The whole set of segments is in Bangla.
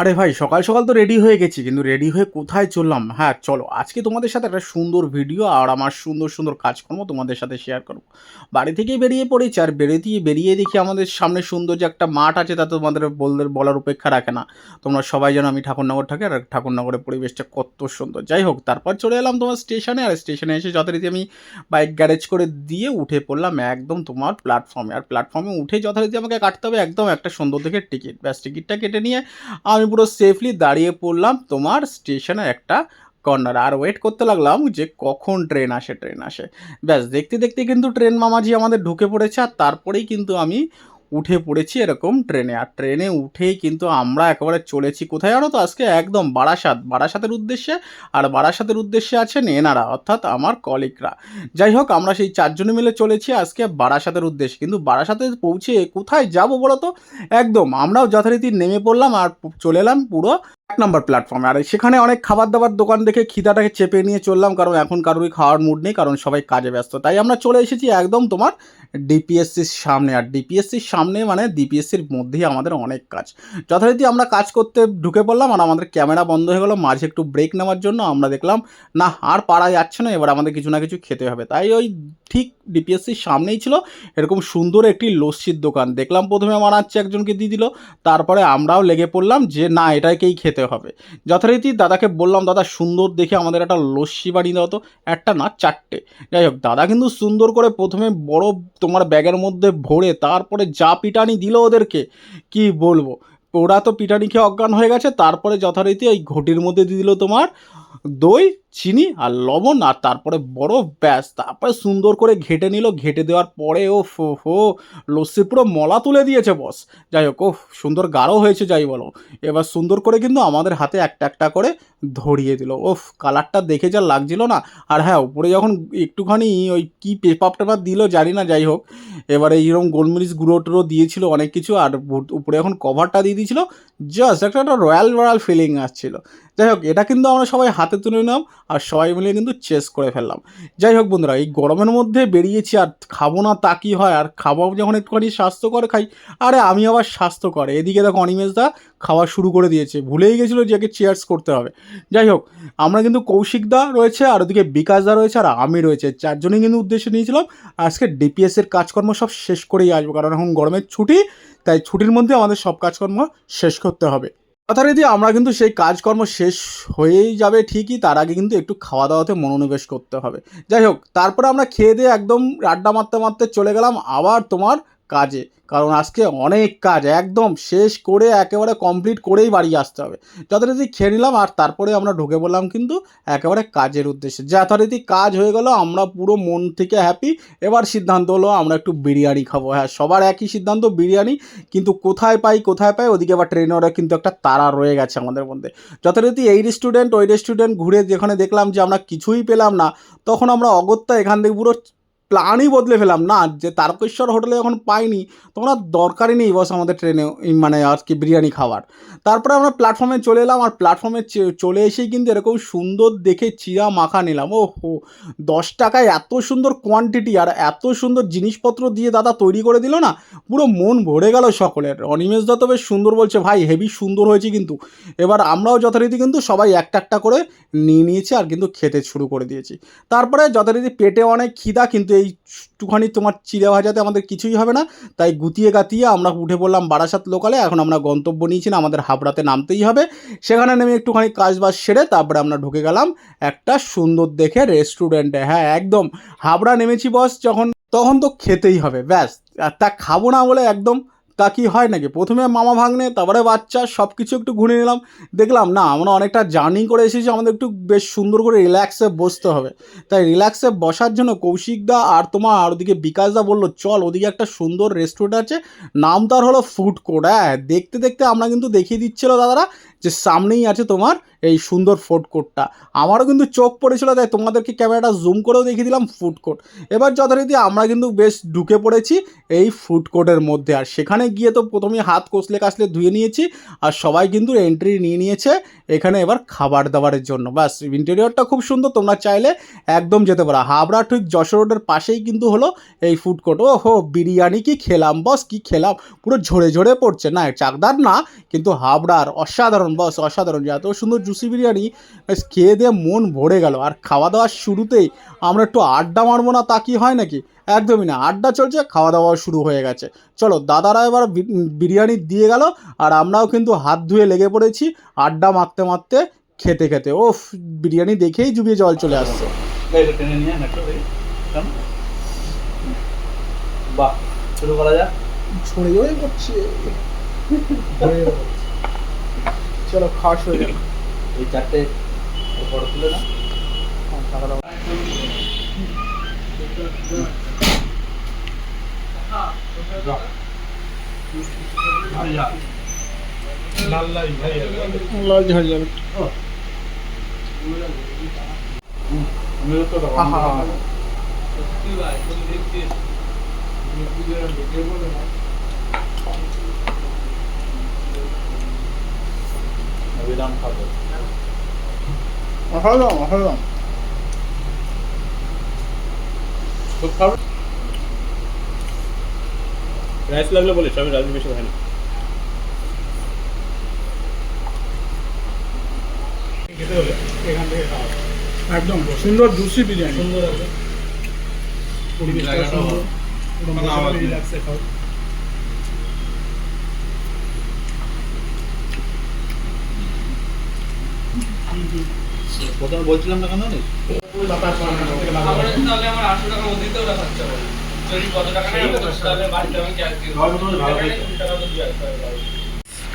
আরে ভাই, সকাল সকাল তো রেডি হয়ে গেছি, কিন্তু রেডি হয়ে কোথায় চললাম? হ্যাঁ চলো, আজকে তোমাদের সাথে একটা সুন্দর ভিডিও আর আমার সুন্দর সুন্দর কাজকর্ম তোমাদের সাথে শেয়ার করব। বাড়ি থেকে বেরিয়ে পড়েছি, আর বেরিয়ে বেরিয়ে দেখি আমাদের সামনে সুন্দর যে একটা মাঠ আছে, তা তোমাদের বলার উপেক্ষা রাখে না। তোমরা সবাই যেন আমি ঠাকুরনগর থাকি, আর ঠাকুরনগরের পরিবেশটা কত সুন্দর। যাই হোক, তারপর চলে এলাম তোমার স্টেশনে আর স্টেশনে এসে যথারীতি আমি বাইক গ্যারেজ করে দিয়ে উঠে পড়লাম একদম তোমার প্ল্যাটফর্মে আর প্ল্যাটফর্মে উঠে যথারীতি আমাকে কাটতে হবে একদম একটা সুন্দর দেখে টিকিট ব্যাস টিকিটটা কেটে নিয়ে আমি পুরো সেফলি দাঁড়িয়ে পড়লাম তোমার স্টেশনে একটা কর্নার আর ওয়েট করতে লাগলাম যে কখন ট্রেন আসে ট্রেন আসে। ব্যাস, দেখতে দেখতে কিন্তু ট্রেন মামাজি আমাদের ঢুকে পড়েছে আর তারপরেই কিন্তু আমি উঠে পড়েছি এরকম ট্রেনে। আর ট্রেনে উঠেই কিন্তু আমরা একেবারে চলেছি কোথায় আরও তো? আজকে একদম বারাসাত। বারাসাতের উদ্দেশ্যে। আর বারাসাতের উদ্দেশ্যে আছেন এনারা, অর্থাৎ আমার কলিকরা যাই হোক, আমরা সেই চারজনে মিলে চলেছি আজকে বারাসাতের উদ্দেশ্যে। কিন্তু বারাসাতে পৌঁছে কোথায় যাব বলো তো? একদম, আমরাও যথারীতি নেমে পড়লাম আর চলে এলাম পুরো এক নম্বর প্ল্যাটফর্মে আর সেখানে অনেক খাবার দাবার দোকান দেখে খিদাটাকে চেপে নিয়ে চললাম, কারণ এখন কারোরই খাওয়ার মুড নেই, কারণ সবাই কাজে ব্যস্ত। তাই আমরা চলে এসেছি একদম তোমার ডিপিএসসির সামনে। আর ডিপিএসসির সামনে মানে ডিপিএসসির মধ্যেই আমাদের অনেক কাজ। যথারীতি আমরা কাজ করতে ঢুকে পড়লাম আর আমাদের ক্যামেরা বন্ধ হয়ে গেলো, মাঝে একটু ব্রেক নেওয়ার জন্য আমরা দেখলাম, না, আর পারা যাচ্ছে না, এবার আমাদের কিছু না কিছু খেতে হবে। তাই ওই ঠিক ডিপিএসসির সামনেই ছিল। এরকম সুন্দর একটি লস্যির দোকান। দেখলাম প্রথমে আমার আচ্ছে একজনকে দিয়ে দিল। তারপরে আমরাও লেগে পড়লাম যে, না, এটাকেই খেতে হবে। যথারীতি দাদাকে বললাম, দাদা, সুন্দর দেখে আমাদের একটা লস্যি বানিয়ে দাও তো। একটা না, চারটে। যাই হোক, দাদা কিন্তু সুন্দর করে প্রথমে বড় তোমার ব্যাগের মধ্যে ভরে তারপরে যা পিটানি দিল ওদেরকে, কি বলব? ওরা তো পিটানি খেয়ে অজ্ঞান হয়ে গেছে। তারপরে যথারীতি ওই ঘটির মধ্যে দিয়ে দিল তোমার দই, চিনি আর লবণ আর তারপরে বরফ, ব্যাস। তারপরে সুন্দর করে ঘেটে নিল। ঘেটে দেওয়ার পরে ও ফো ফো লস্যি পুরো মলা তুলে দিয়েছে, বস। যাই হোক ও সুন্দর গাঢ় হয়েছে, যাই বলো। এবার সুন্দর করে কিন্তু আমাদের হাতে একটা একটা করে ধরিয়ে দিল। ওফ, কালারটা দেখে যা লাগছিল না। আর হ্যাঁ উপরে যখন একটুখানি ওই কী পেপার টেপার দিল, জানি না, যাই হোক। এবারে এইরকম গোলমরিচ গুঁড়ো টুড়ো দিয়েছিল অনেক কিছু। আর উপরে এখন কভারটা দিয়ে দিয়েছিল জাস্ট একটা একটা রয়্যাল রয়্যাল ফিলিং আসছিল। যাই হোক, এটা কিন্তু আমরা সবাই হাতে তুলে নিলাম আর সবাই মিলে কিন্তু চেস করে ফেললাম। যাই হোক বন্ধুরা, এই গরমের মধ্যে বেরিয়েছি আর খাব না তা কি হয়? আর খাব যখন একটুখানি স্বাস্থ্যকর খাই, আরে আমি আবার স্বাস্থ্যকর। এদিকে দেখো অনিমেষদা খাওয়া শুরু করে দিয়েছে। ভুলেই গেছিল যে একে চেয়ার্স করতে হবে। যাই হোক, আমরা কিন্তু কৌশিকদা রয়েছে আর ওদিকে বিকাশদা রয়েছে আর আমি রয়েছে। চারজনেই কিন্তু উদ্দেশ্য নিয়েছিলাম, আজকে ডিপিএসের কাজকর্ম সব শেষ করেই আসব। কারণ এখন গরমের ছুটি, তাই ছুটির মধ্যে আমাদের সব কাজকর্ম শেষ করতে হবে। যথারীতি আমরা কিন্তু সেই কাজকর্ম শেষ হয়েই যাবে ঠিকই, তার আগে কিন্তু একটু খাওয়া দাওয়াতে মনোনিবেশ করতে হবে। যাই হোক, তারপরে আমরা খেয়ে দিয়ে একদম আড্ডা মারতে মারতে চলে গেলাম। আবার তোমার কাজে। কারণ আজকে অনেক কাজ, একদম শেষ করে একেবারে কমপ্লিট করেই বাড়ি আসতে হবে। যথারীতি খেয়ে নিলাম আর তারপরে আমরা ঢুকে পড়লাম কিন্তু একেবারে কাজের উদ্দেশ্যে। যথারীতি কাজ হয়ে গেল, আমরা পুরো মন থেকে হ্যাপি এবার সিদ্ধান্ত হলো আমরা একটু বিরিয়ানি খাব। হ্যাঁ সবার একই সিদ্ধান্ত, বিরিয়ানি। কিন্তু কোথায় পাই কোথায় পাই, ওদিকে আবার ট্রেনেরও কিন্তু একটা তারা রয়ে গেছে আমাদের মধ্যে। যথারীতি এই রেস্টুরেন্ট ওই রেস্টুরেন্ট ঘুরে যেখানে দেখলাম যে আমরা কিছুই পেলাম না, তখন আমরা অগত্যা এখান থেকে পুরো প্ল্যানই বদলে ফেলাম। না, যে তারকেশ্বর হোটেলে যখন পাইনি, তখন আর দরকারই নেই বস আমাদের ট্রেনে মানে আর কি বিরিয়ানি খাওয়ার। তারপরে আমরা প্ল্যাটফর্মে চলে এলাম, আর প্ল্যাটফর্মে চলে এসেই কিন্তু এরকম সুন্দর দেখে চিরা মাখা নিলাম। ও হো দশ টাকায় এত সুন্দর কোয়ান্টিটি আর এত সুন্দর জিনিসপত্র দিয়ে দাদা তৈরি করে দিল না, পুরো মন ভরে গেল সকলের। অনিমেষ দত্ত বেশ সুন্দর বলছে, ভাই হেভি সুন্দর হয়েছে কিন্তু। এবার আমরাও যথারীতি কিন্তু সবাই একটা একটা করে নিয়ে নিয়েছি আর কিন্তু খেতে শুরু করে দিয়েছি। তারপরে যথারীতি পেটে অনেক খিদা কিন্তু এইটুখানি তোমার চিড়ে ভাজাতে আমাদের কিছুই হবে না। তাই গুতিয়ে গাতিয়ে আমরা উঠে পড়লাম বারাসাত লোকালে। এখন আমরা গন্তব্য নিয়েছি না, আমাদের হাবড়াতে নামতেই হবে। সেখানে নেমে একটুখানি কাজ বাজ সেরে তারপরে আমরা ঢুকে গেলাম একটা সুন্দর দেখে রেস্টুরেন্টে হ্যাঁ একদম। হাবড়া নেমেছি বস যখন, তখন তো খেতেই হবে, ব্যাস। তা খাব না বলে একদম তা কি হয় নাকি? প্রথমে মামা ভাগ্নে, তারপরে বাচ্চা সব কিছু একটু ঘুরে নিলাম। দেখলাম, না, আমরা অনেকটা জার্নি করে এসেছি, আমাদের একটু বেশ সুন্দর করে রিল্যাক্সে বসতে হবে। তাই রিল্যাক্সে বসার জন্য কৌশিকদা আর তোমার ওদিকে বিকাশদা বলল, চল, ওদিকে একটা সুন্দর রেস্টুরেন্ট আছে নাম তার হলো ফুড কোর্ট হ্যাঁ দেখতে দেখতে আমরা কিন্তু দেখিয়ে দিচ্ছিল দাদারা যে সামনেই আছে তোমার এই সুন্দর ফুড কোর্টটা আমারও কিন্তু চোখ পড়েছিল, তাই তোমাদেরকে ক্যামেরাটা জুম করেও দেখিয়ে দিলাম ফুড কোর্ট এবার যথারীতি আমরা কিন্তু বেশ ঢুকে পড়েছি এই ফুড কোর্টের মধ্যে। আর সেখানে গিয়ে তো প্রথমে হাত কষলে কাশলে ধুয়ে নিয়েছি, আর সবাই কিন্তু এন্ট্রি নিয়ে নিয়েছে এখানে এবার খাবার দাবারের জন্য। বাস ইন্টেরিয়রটা খুব সুন্দর, তোমরা চাইলে একদম যেতে পারো। হাবড়া ঠিক যশোর রোডের পাশেই কিন্তু হলো এই ফুড কোর্ট ও হো বিরিয়ানি কি খেলাম বস কি খেলাম? পুরো ঝরে ঝরে পড়ছে। না, চাকদার না, কিন্তু হাবড়ার অসাধারণ অসাধারণ বস অসাধারণ এত সুন্দর জুসি বিরিয়ানি খেয়ে দিয়ে মন ভরে গেল। আর খাওয়া দাওয়ার শুরুতেই আমরা একটু আড্ডা মারবো না তা কি হয় নাকি? একদমই না আড্ডা চলছে খাওয়া দাওয়া শুরু হয়ে গেছে। চলো দাদারা এবার বিরিয়ানি দিয়ে গেল আর আমরাও কিন্তু হাত ধুয়ে লেগে পড়েছি আড্ডা মারতে মারতে খেতে খেতে। ওফ বিরিয়ানি দেখেই জুবিয়ে জল চলে আসছে? বাহ শুরু করা যাক। ছড়ে জড়ে করছে চলো খাওয়া শুরু হয়ে গেল এই চারটে ফটো তুলে না লাল ঝাড় যাবে। অভিরাম খাব। অসাধারণ অসাধারণ খুব খাব? রাইস লাগলে বলিস আমি বেশি খাই না। একদম সুন্দর জুসি বিরিয়ানি। সুন্দর আছে জায়গাটাও ভালো। কোনো প্রথমে বলছিলাম না কেন জানিস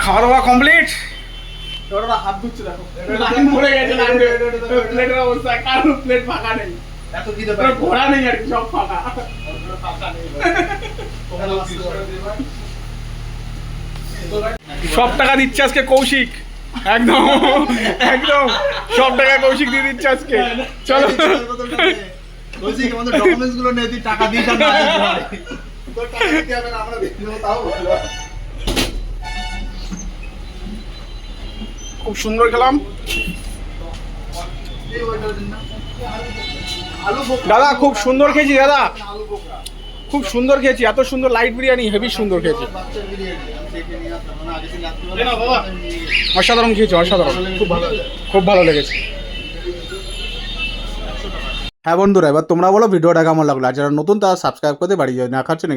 খাওয়া দাওয়া কমপ্লিট ওরা হাত ধুচ্ছে দেখো। লাইন পড়ে গেছে প্লেটের অবস্থা কারও প্লেট ফাঁকা নেই। এত খিদে পুরো নেই আর কি সব ফাঁকা। সব টাকা দিচ্ছে আজকে কৌশিক। একদম একদম। সব টাকা কৌশিক দিয়ে দিচ্ছে আজকে। চলো। বলছি আমাদের ডকুমেন্টসগুলো নিয়ে তুই টাকা দিস আর না দিস তোর টাকা দিতে হবে না, আমরা দিয়ে তাও ভালো। খুব সুন্দর খেলাম। দাদা খুব সুন্দর খেয়েছি দাদা। খুব সুন্দর খেয়েছি, এত সুন্দর লাইট বিরিয়ানি হেভি সুন্দর খেয়েছি। অসাধারণ খেয়েছি, অসাধারণ। খুব ভালো খুব ভালো লেগেছে। হ্যাঁ বন্ধুরা, এবার তোমরা বলো ভিডিওটা কেমন লাগল? আর যারা নতুন, তারা সাবস্ক্রাইব করতে বাড়ি যায় না খাচ্ছে নাকি?